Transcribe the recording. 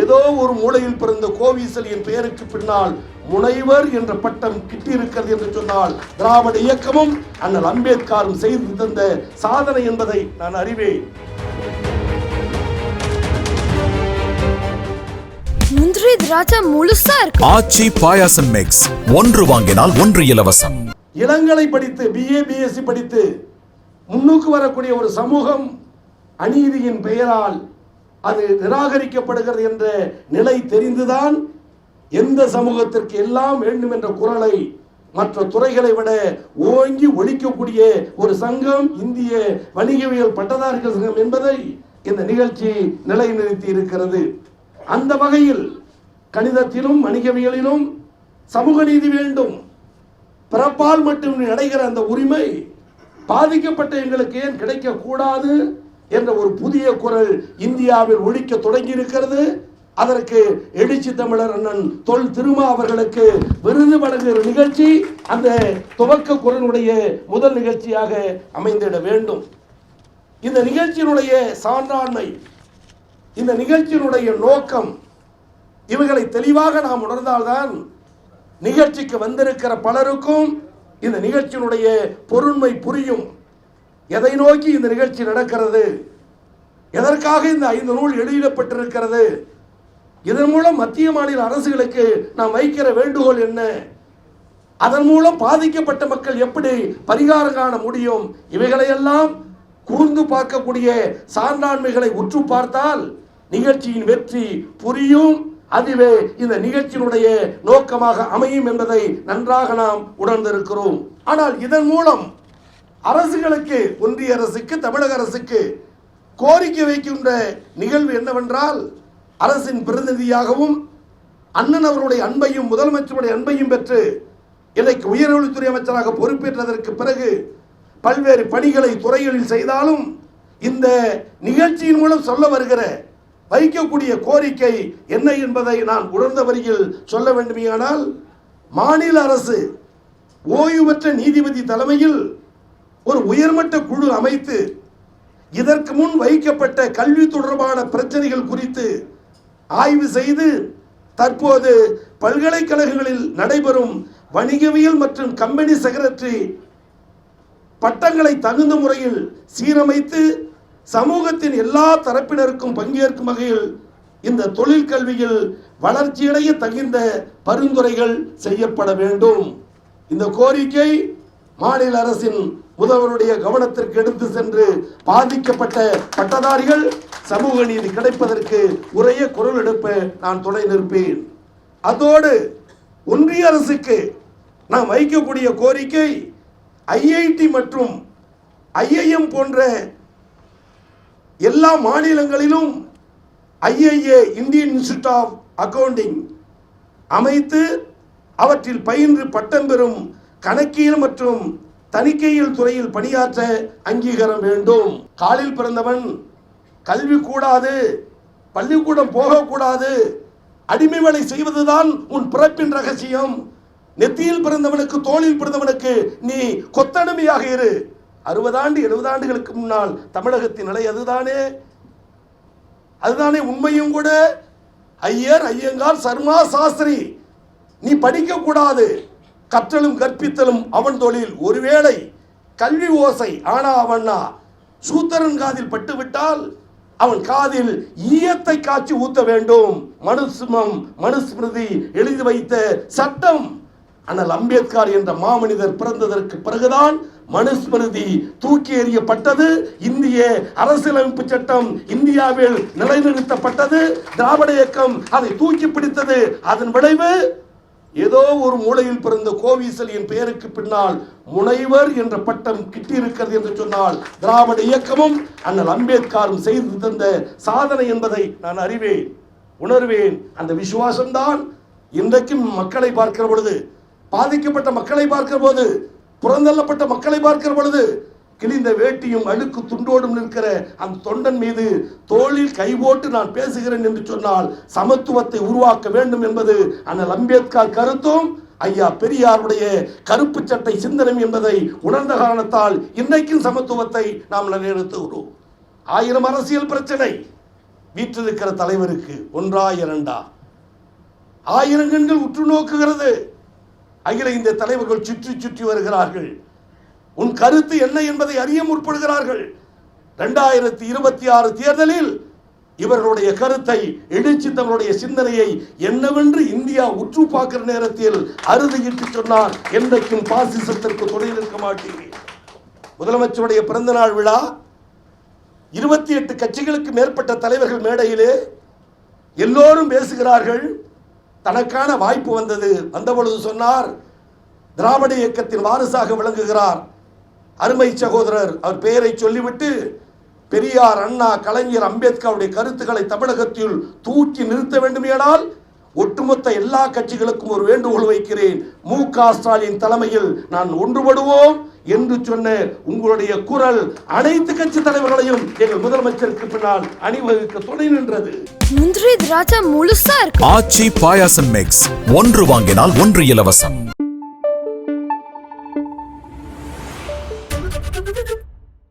ஏதோ ஒரு மூலையில் பிறந்த கோவிசல் என் பெயருக்கு பின்னால் முனைவர் என்ற பட்டம் கிட்டியிருக்கிறது என்று சொன்னால் திராவிட இயக்கமும் அண்ணல் அம்பேத்கரும் செய்து தந்த சாதனை என்பதை நான் அறிவேன். முந்திரி திராட்சை முழுசா இருக்கு. ஆச்சி பாயாசம் மிக்ஸ் ஒன்று வாங்கினால் ஒன்று இலவசம். இளங்கலை படித்து பிஏ பிஎஸ்சி படித்து முன்னுக்கு வரக்கூடிய ஒரு சமூகம் அநீதியின் பெயரால் அது நிராகரிக்கப்படுகிறது என்ற நிலை தெரிந்துதான் எந்த சமூகத்திற்கு எல்லாம் வேண்டும் என்ற குரலை மற்ற துறைகளை விட ஓங்கி ஒழிக்கக்கூடிய ஒரு சங்கம் இந்திய வணிகவியல் பட்டதாரிகள் சங்கம் என்பதை இந்த நிகழ்ச்சி நிலைநிறுத்தி இருக்கிறது. அந்த வகையில் கணிதத்திலும் வணிகவியலிலும் சமூக நீதி வேண்டும். பிறப்பால் மட்டும் அடைகிற அந்த உரிமை பாதிக்கப்பட்ட எங்களுக்கு ஏன் கிடைக்கக்கூடாது? கூடாது என்ற ஒரு புதிய குரல் இந்தியாவில் ஒழிக்க தொடங்கி இருக்கிறது அதற்கு எழுச்சி தமிழர் அண்ணன் தொல் திருமா அவர்களுக்கு விருது வழங்குகிற நிகழ்ச்சி அந்த துவக்க குரலுடைய முதல் நிகழ்ச்சியாக அமைந்திட வேண்டும். இந்த நிகழ்ச்சியினுடைய சான்றாண்மை இந்த நிகழ்ச்சியினுடைய நோக்கம் இவைகளை தெளிவாக நாம் உணர்ந்தால்தான் நிகழ்ச்சிக்கு வந்திருக்கிற பலருக்கும் இந்த நிகழ்ச்சியினுடைய பொருண்மை புரியும். எதை நோக்கி இந்த நிகழ்ச்சி நடக்கிறது? எதற்காக இந்த ஐந்து நூல் வெளியிடப்பட்டிருக்கிறது? இதன் மூலம் மத்திய மாநில அரசுகளுக்கு நாம் வைக்கிற வேண்டுகோள் என்ன? அதன் மூலம் பாதிக்கப்பட்ட மக்கள் எப்படி பரிகாரம் காண முடியும்? இவைகளையெல்லாம் கூர்ந்து பார்க்கக்கூடிய சான்றாண்மைகளை உற்று பார்த்தால் நிகழ்ச்சியின் வெற்றி புரியும். அதுவே இந்த நிகழ்ச்சியினுடைய நோக்கமாக அமையும் என்பதை நன்றாக நாம் உணர்ந்திருக்கிறோம். ஆனால் இதன் மூலம் அரசுகளுக்கு ஒன்றிய அரசுக்கு தமிழக அரசுக்கு கோரிக்கை வைக்கின்ற நிகழ்வு என்னவென்றால் அரசின் பிரதிநிதியாகவும் அண்ணன் அவருடைய அன்பையும் முதலமைச்சருடைய அன்பையும் பெற்று இன்றைக்கு உயர்கல்வித்துறை அமைச்சராக பொறுப்பேற்றதற்கு பிறகு பல்வேறு பணிகளை துறைகளில் செய்தாலும் இந்த நிகழ்ச்சியின் மூலம் சொல்ல வருகிற வைக்கக்கூடிய கோரிக்கை என்ன என்பதை நான் உணர்ந்த வரியில் சொல்ல வேண்டுமேயானால் மாநில அரசு ஓய்வு பெற்ற நீதிபதி தலைமையில் ஒரு உயர்மட்ட குழு அமைத்து இதற்கு முன் வைக்கப்பட்ட கல்வி தொடர்பான பிரச்சனைகள் குறித்து ஆய்வு செய்து தற்போது பல்கலைக்கழகங்களில் நடைபெறும் வணிகவியல் மற்றும் கம்பெனி செக்ரட்டரி பட்டங்களை தகுந்த முறையில் சீரமைத்து சமூகத்தின் எல்லா தரப்பினருக்கும் பங்கேற்கும் வகையில் இந்த தொழில் கல்வியில் வளர்ச்சியடைய தகுந்த பரிந்துரைகள் செய்யப்பட வேண்டும். இந்த கோரிக்கை மாநில அரசின் முதல்வருடைய கவனத்திற்கு எடுத்து சென்று பாதிக்கப்பட்ட பட்டதாரிகள் சமூக நீதி கிடைப்பதற்கு உரைய குரல் எடுப்ப நான் துணை நிற்பேன். அதோடு ஒன்றிய அரசுக்கு நாம் வைக்கக்கூடிய கோரிக்கை ஐஐடி மற்றும் ஐஐஎம் போன்ற எல்லா மாநிலங்களிலும் IIA Indian institute of accounting அமைத்து அவற்றில் பயின்று பட்டம் பெறும் கணக்கியல் மற்றும் தணிக்கையில் துறையில் பணியாற்ற அங்கீகாரம் வேண்டும். காலில் பிறந்தவன் கல்வி கூடாது பள்ளிக்கூடம் போகக்கூடாது. அடிமை வேலை செய்வதுதான் உன் பிறப்பின் ரகசியம். நெத்தியில் பிறந்தவனுக்கு தோளில் பிறந்தவனுக்கு நீ கொத்தடிமையாக இரு. அறுபது ஆண்டு எழுபது ஆண்டுகளுக்கு முன்னால் தமிழகத்தின் நிலை அதுதானே? அதுதானே உண்மையும் கூட? ஐயர் ஐயங்கார் சர்மா சாஸ்திரி நீ படிக்க கூடாது கற்றலும் கற்பித்தலும் அவன் தொழில். ஒருவேளை கல்வி ஓசை ஆனா அவனா சூத்திரன் காதில் பட்டுவிட்டால் அவன் காதில் ஈயத்தை காய்ச்சி ஊத்த வேண்டும். மனுசுமம் மனுஸ்மிருதி எழுதி வைத்த சட்டம். ஆனால் அம்பேத்கர் என்ற மாமனிதர் பிறந்ததற்கு பிறகுதான் மனுஸ்மிருதி தூக்கி எறியப்பட்டது. இந்திய அரசியலமைப்பு சட்டம் இந்தியாவில் நிலைநிறுத்தப்பட்டது. திராவிட இயக்கம் அதை தூக்கி பிடித்தது. அதன் விளைவு ஏதோ ஒரு மூலையில் பிறந்த கோவிசல் என் பெயருக்கு பின்னால் முனைவர் என்ற பட்டம் கிட்டியிருக்கிறது என்று சொன்னால் திராவிட இயக்கமும் அண்ணல் அம்பேத்கரும் செய்து தந்த சாதனை என்பதை நான் அறிவேன் உணர்வேன். அந்த விசுவாசம்தான் இன்றைக்கும் மக்களை பார்க்கிற பொழுது பாதிக்கப்பட்ட மக்களை பார்க்கிற போது புறந்தள்ளப்பட்ட மக்களை பார்க்கிற பொழுது கிழிந்த வேட்டியும் அழுக்கு துண்டோடும் நிற்கிற அந்த தொண்டன் மீது தோளில் கை போட்டு நான் பேசுகிறேன் என்று சொன்னால் சமத்துவத்தை உருவாக்க வேண்டும் என்பது அண்ணல் அம்பேத்கர் கருத்தும். ஐயா பெரியாருடைய கருப்பு சட்டை சிந்தனை என்பதை உணர்ந்த காரணத்தால் இன்றைக்கும் சமத்துவத்தை நாம் நிலைநிறுத்துகிறோம். ஆயிரம் அரசியல் பிரச்சனை. வீற்றிருக்கிற தலைவருக்கு ஒன்றா இரண்டா? ஆயிரம் கண்கள் உற்று நோக்குகிறது. அகில இந்த தலைவர்கள் சுற்றி சுற்றி வருகிறார்கள். உன் கருத்து என்ன என்பதை அறிய முற்படுகிறார்கள். இரண்டாயிரத்தி இருபத்தி ஆறு தேர்தலில் இவர்களுடைய கருத்தை இடிச்சு தங்களுடைய சிந்தனையை என்னவென்று இந்தியா உற்று பார்க்கிற நேரத்தில் அறுதியிட்டு சொன்னார் என்றைக்கும் பாசிசத்திற்கு துணை நிற்க மாட்டேன். முதலமைச்சருடைய பிறந்தநாள் விழா இருபத்தி எட்டு கட்சிகளுக்கு மேற்பட்ட தலைவர்கள் மேடையிலே எல்லோரும் பேசுகிறார்கள். தனக்கான வாய்ப்பு வந்தது. வந்தபொழுது சொன்னார் திராவிட இயக்கத்தின் வாரிசாக விளங்குகிறார். அருமை சகோதரர் அவர் பெயரை சொல்லிவிட்டு பெரியார் அண்ணா கலைஞர் அம்பேத்கருடைய கருத்துக்களை தமிழகத்தில் தூக்கி நிறுத்த வேண்டுமேனால் ஒட்டுமொத்த எல்லா கட்சிகளுக்கும் ஒரு வேண்டுகோள் வைக்கிறேன். மு க ஸ்டாலின் தலைமையில் நான் ஒன்றுபடுவோம் என்று சொன்ன உங்களுடைய குரல் அனைத்து கட்சி தலைவர்களையும் எங்கள் முதலமைச்சருக்கு பின்னால் அணிவகுக்க துணை நின்றது. முந்திரி திராட்சை முழுசா இருக்கு. ஆச்சி பாயாசம் மிக்ஸ் ஒன்று வாங்கினால் ஒன்று இலவசம்.